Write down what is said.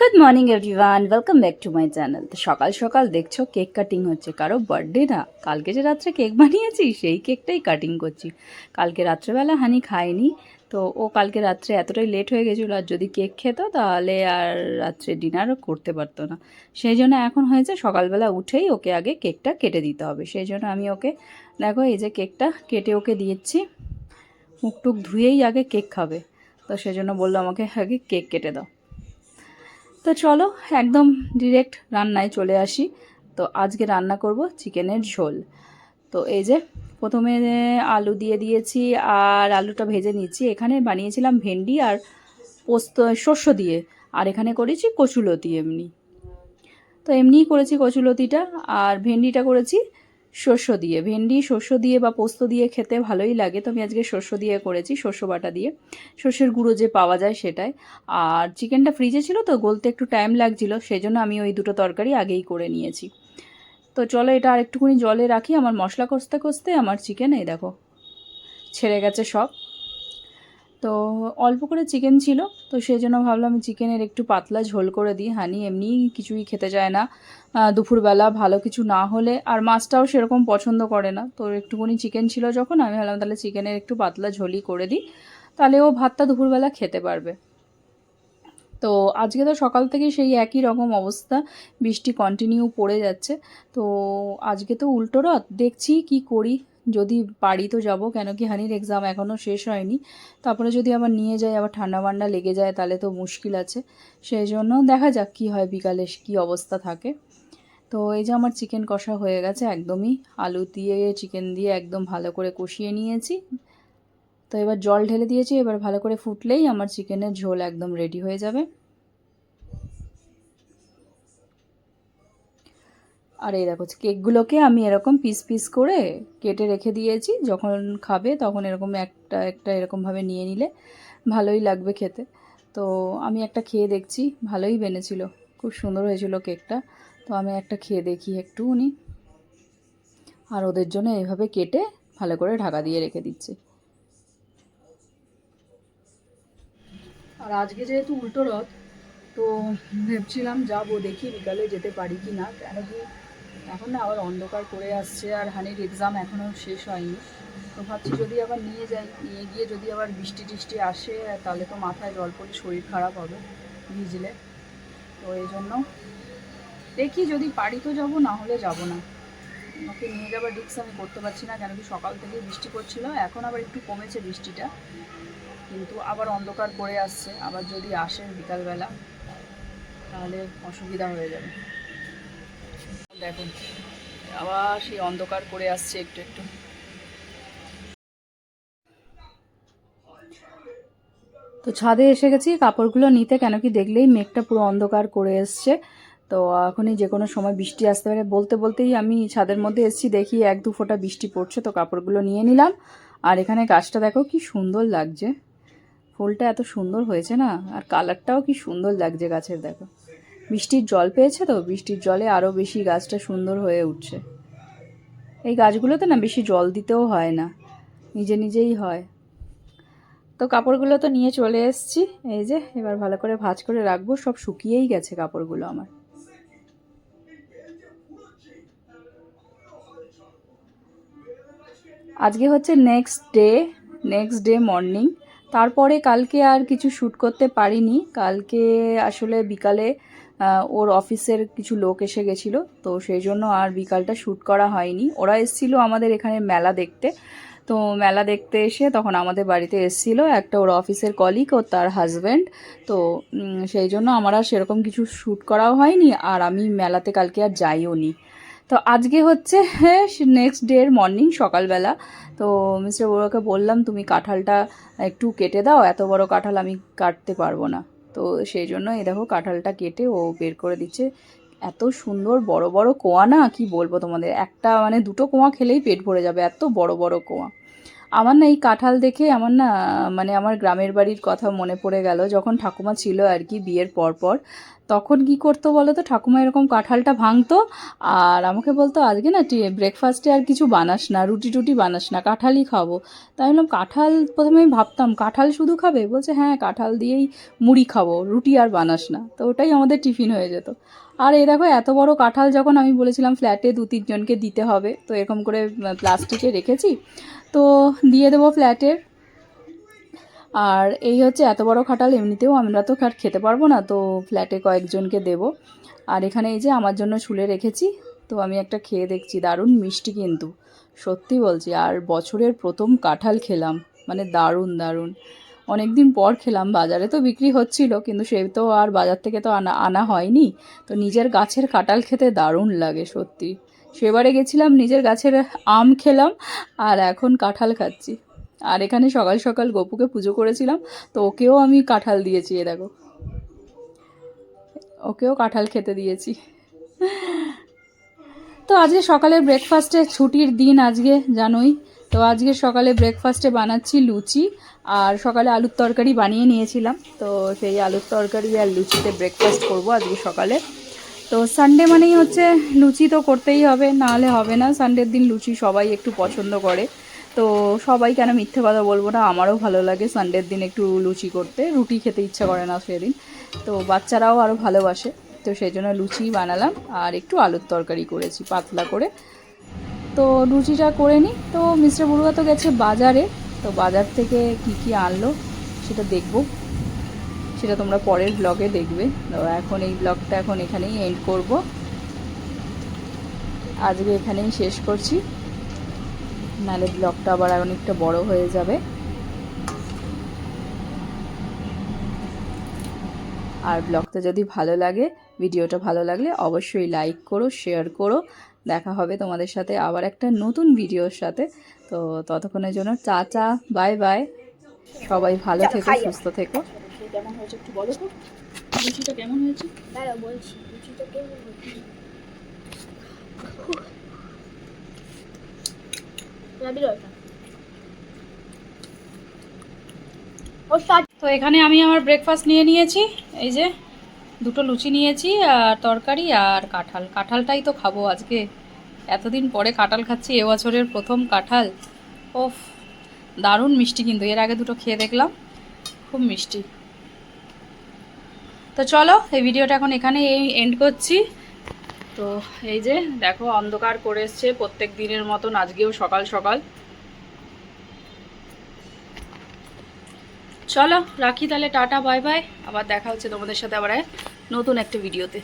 Good morning everyone welcome back to my channel তো সকাল সকাল দেখছ কেক কাটিং হচ্ছে। কারও বার্থডে না। কালকে যে রাত্রে কেক বানিয়েছি, সেই কেকটাই কাটিং করছি। কালকে রাত্রেবেলা হানি খায়নি তো ও কালকে রাত্রে এতটাই লেট হয়ে গেছিল, আর যদি কেক খেত, তাহলে আর রাত্রে ডিনারও করতে পারতো না। সেই জন্য এখন হয়েছে সকালবেলা উঠেই ওকে আগে কেকটা কেটে দিতে হবে। সেই জন্য আমি ওকে, দেখো এই যে কেকটা কেটে ওকে দিয়েছি। মুখ টুক ধুয়েই আগে কেক খাবে। তো সেই জন্য বলল আমাকে, আগে কেক কেটে দাও। তো চলো, একদম ডিরেক্ট রান্নায় চলে আসি। তো আজকে রান্না করব চিকেনের ঝোল। তো এই যে, প্রথমে আলু দিয়ে দিয়েছি আর আলুটা ভেজে নিচ্ছি। এখানে বানিয়েছিলাম ভেন্ডি আর পোস্ত শস্য দিয়ে। আর এখানে করেছি কচুলতি এমনি। তো এমনিই করেছি কচুলতিটা। আর ভেন্ডিটা করেছি শস্য দিয়ে, ভেন্ডি, শস্য দিয়ে বা পোস্ত দিয়ে খেতে ভালোই লাগে। তো আমি আজকে শস্য দিয়ে করেছি, শস্য বাটা দিয়ে। শস্যের গুঁড়ো যে পাওয়া যায় সেটাই। আর চিকেনটা ফ্রিজে ছিল তো, গলতে একটু টাইম লাগছিল সেই জন্য আমি ওই দুটো তরকারি আগেই করে নিয়েছি। তো চলো এটা আর একটুখানি জলে রাখি, আমার মশলা কষতে কষতে আমার চিকেন এই দেখো, ছেড়ে গেছে সব। তো অল্প করে চিকেন ছিল, তো সেই জন্য ভাবলাম চিকেনের একটু পাতলা ঝোল করে দিই। হানি এমনি কিছুই খেতে চায় না। দুপুরবেলা ভালো কিছু না হলে, আর মাছটাও সেরকম পছন্দ করে না। তো একটুখানি চিকেন ছিল যখন, আমি ভাবলাম তাহলে চিকেনের একটু পাতলা ঝোলই করে দিই, তাহলে ও ভাতটা দুপুরবেলা খেতে পারবে। তো আজকে তো সকাল থেকে সেই একই রকম অবস্থা, বৃষ্টি কন্টিনিউ পড়ে যাচ্ছে। তো আজকে তো উল্টো রথ, দেখছি কি করি। যদি পারি তো যাব। কেন কি হানির এক্সাম এখনও শেষ হয়নি। তারপরে যদি আবার নিয়ে যাই, আবার ঠান্ডা বান্ডা লেগে যায়, তাহলে তো মুশকিল আছে। সেই জন্য দেখা যাক কি হয় বিকালে কি অবস্থা থাকে। তো এই যে আমার চিকেন কষা হয়ে গেছে একদমই। আলু দিয়ে চিকেন দিয়ে একদম ভালো করে কষিয়ে নিয়েছি। তো এবার জল ঢেলে দিয়েছি, এবার ভালো করে ফুটলেই আমার চিকেনের ঝোল একদম রেডি হয়ে যাবে। আর এই দেখো, কেকগুলোকে আমি এরকম পিস পিস করে কেটে রেখে দিয়েছি। যখন খাবে তখন এরকম একটা একটা এরকমভাবে নিয়ে নিলে ভালোই লাগবে খেতে। তো আমি একটা খেয়ে দেখছি, ভালোই বেনেছিল। খুব সুন্দর হয়েছিল কেকটা। তো আমি একটা খেয়ে দেখি একটুখানি। আর ওদের জন্য এইভাবে কেটে ভালো করে ঢাকা দিয়ে রেখে দিচ্ছি। আর আজকে যেহেতু উল্টো রথ, তো ভেবছিলাম যাব, দেখি বিকালে যেতে পারি কি না কেন কি এখন না আবার অন্ধকার করে আসছে আর হানির এক্সাম এখনও শেষ হয়নি। তো ভাবছি যদি আবার নিয়ে যাই, নিয়ে গিয়ে যদি আবার বৃষ্টি টিষ্টি আসে, তাহলে তো মাথায় জল পড়ে শরীর খারাপ হবে ভিজলে। তো এই জন্য দেখি যদি পারি তো যাব, না হলে যাব না। ওকে নিয়ে যাবার রিক্স আমি করতে পারছি না, কেন কি সকাল থেকে বৃষ্টি পড়ছিল, এখন আবার একটু কমেছে বৃষ্টিটা। কিন্তু আবার অন্ধকার করে আসছে, আবার যদি আসে বিকালবেলা, তাহলে অসুবিধা হয়ে যাবে। দেখুন, আবার সেই অন্ধকার করে আসছে একটু একটু। তো ছাদে এসে গেছি, কাপড়গুলো নিতে, কেন কি দেখলেই মেঘটা পুরো অন্ধকার করে এসছে। তো এখনই যে কোনো সময় বৃষ্টি আসতে পারে বলতে বলতেই আমি ছাদের মধ্যে এসেছি, দেখি এক দু ফোঁটা বৃষ্টি পড়ছে, তো কাপড়গুলো নিয়ে নিলাম। আর এখানে গাছটা দেখো কি সুন্দর লাগছে। ফুলটা এত সুন্দর হয়েছে না, আর কালারটাও কি সুন্দর লাগছে গাছের, দেখো। বৃষ্টির জল পেয়েছে তো? বৃষ্টির জলে আরও বেশি গাছটা সুন্দর হয়ে উঠছে। এই গাছগুলোতে না বেশি জল দিতেও হয় না। নিজে নিজেই হয়। তো কাপড়গুলো তো নিয়ে চলে এসেছি। এই যে, এবার ভালো করে ভাঁজ করে রাখব। সব শুকিয়েই গেছে কাপড়গুলো আমার। আজকে হচ্ছে next day next day morning তারপরে কালকে আর কিছু শ্যুট করতে পারিনি। কালকে আসলে বিকালে ওর অফিসের কিছু লোক এসে গেছিল, তো সেই জন্য আর বিকালটা শ্যুট করা হয়নি। ওরা এসেছিল আমাদের এখানে মেলা দেখতে। তো মেলা দেখতে এসে তখন আমাদের বাড়িতে এসেছিল একটা ওর অফিসের কলিগ ও তার হাজব্যান্ড তো সেই জন্য আমার আর সেরকম কিছু শ্যুট করাও হয়নি আর আমি মেলাতে কালকে আর যাইও নি। তো আজকে হচ্ছে নেক্সট ডে এর মর্নিং সকালবেলা। তো মিস্টার বড়ুয়াকে বললাম, তুমি কাঁঠালটা একটু কেটে দাও, এত বড় কাঁঠাল আমি কাটতে পারব না। তো সেই জন্য এই দেখো কাঁঠালটা কেটে ও বের করে দিচ্ছে। এত সুন্দর বড় বড় কোয়া না, কি বলব তোমাদের? একটা মানে দুটো কোয়া খেলেই পেট ভরে যাবে, এত বড় বড় কোয়া। আমার না এই কাঁঠাল দেখে আমার না মানে আমার গ্রামের বাড়ির কথা মনে পড়ে গেল যখন ঠাকুমা ছিল আর কি বিয়ের পর পর। তখন কি করতো বলো তো? ঠাকুমা এরকম কাঁঠালটা ভাঙতো আর আমাকে বলতো, আজকে না ব্রেকফাস্টে আর কিছু বানাস না, রুটি টুটি বানাস না, কাঁঠালই খাব। তাই বললাম কাঁঠাল প্রথমে আমি ভাবতাম, কাঁঠাল শুধু খাবে? বলছে হ্যাঁ কাঁঠাল দিয়েই মুড়ি খাব, রুটি আর বানাস না। তো ওটাই আমাদের টিফিন হয়ে যেত। আর এই দেখো, এত বড় কাঁঠাল যখন আমি বলেছিলাম ফ্ল্যাটে দু তিনজনকে দিতে হবে, তো এরকম করে প্লাস্টিকে রেখেছি। তো দিয়ে দেবো ফ্ল্যাটের। আর এই হচ্ছে এত বড় খাটাল এমনিতেও আমরা তো আর খেতে পারব না, তো ফ্ল্যাটে কয়েকজনকে দেব। আর এখানে এই যে আমার জন্য শুলে রেখেছি, তো আমি একটা খেয়ে দেখছি, দারুণ মিষ্টি কিন্তু। সত্যি বলছি, আর বছরের প্রথম কাঁঠাল খেলাম মানে দারুণ দারুণ। অনেক দিন পর খেলাম, বাজারে তো বিক্রি হচ্ছিল, কিন্তু সে তো আর বাজার থেকে তো আনা আনা হয়নি। তো নিজের গাছের কাঁঠাল খেতে দারুণ লাগে, সত্যি। সেবারে গেছিলাম, নিজের গাছের আম খেলাম, আর এখন কাঁঠাল খাচ্ছি। আর এখানে সকাল সকাল গপুকে পুজো করেছিলাম, তো ওকেও আমি কাঁঠাল দিয়েছি, এ দেখো। ওকেও কাঁঠাল খেতে দিয়েছি। তো আজকে সকালের ব্রেকফাস্টে ছুটির দিন আজকে, জানোই। তো আজকে সকালে ব্রেকফাস্টে বানাচ্ছি লুচি, আর সকালে আলুর তরকারি বানিয়ে নিয়েছিলাম। তো সেই আলুর তরকারি আর লুচিতে ব্রেকফাস্ট করব আজকে সকালে। তো সানডে মানেই হচ্ছে লুচি তো করতেই হবে, নাহলে হবে না। সানডের দিন লুচি সবাই একটু পছন্দ করে। তো সবাই কেন মিথ্যে কথা বলব না, আমারও ভালো লাগে সানডের দিন একটু লুচি করতে। রুটি খেতে ইচ্ছা করে না সেদিন। তো বাচ্চারাও আরও ভালোবাসে। তো সেই জন্য লুচি বানালাম, আর একটু আলুর তরকারি করেছি, পাতলা করে। তো লুচিটা করে নিই তো মিস্টার বড়ুয়া তো গেছে বাজারে। তো বাজার থেকে কি কি আনলো সেটা দেখব। সেটা তোমরা পরের ব্লগে দেখবে। তো এখন এই ব্লগটা এখন এখানেই এন্ড করব। আজকে এখানেই শেষ করছি। নাহলে ব্লগটা আবার অনেকটা বড় হয়ে যাবে। আর ব্লগটা যদি ভালো লাগে ভিডিওটা ভালো লাগলে অবশ্যই লাইক করো শেয়ার করো। দেখা হবে তোমাদের সাথে আবার একটা নতুন ভিডিওর সাথে। তো ততক্ষণের জন্য চা চা বাই বাই। সবাই ভালো থেকো সুস্থ থেকো। কেমন হয়েছে একটু বলো তো। লুচিটা কেমন হয়েছে? দাঁড়া বলছি লুচিটা কেমন হয়েছে? রাবি রয়টা। ও start তো এখানে আমি আমার ব্রেকফাস্ট নিয়ে নিয়েছি এই যে। দুটো লুচি নিয়েছি, আর তরকারি আর কাঁঠাল। কাঁঠালটাই তো খাব আজকে। এতদিন পরে কাঁঠাল খাচ্ছি এবছরের প্রথম কাঁঠাল। ওফ, দারুণ মিষ্টি কিন্তু। এর আগে দুটো খেয়ে দেখলাম, খুব মিষ্টি। তো চলো, এই ভিডিওটা এখন এখানে এই এন্ড করছি। তো এই যে, দেখো, অন্ধকার করে এসছে প্রত্যেক দিনের মতন, আজকেও সকাল সকাল। চলো, রাখি, তাহলে টাটা, বাই বাই। আবার দেখা হচ্ছে তোমাদের সাথে আবার নতুন একটা ভিডিওতে।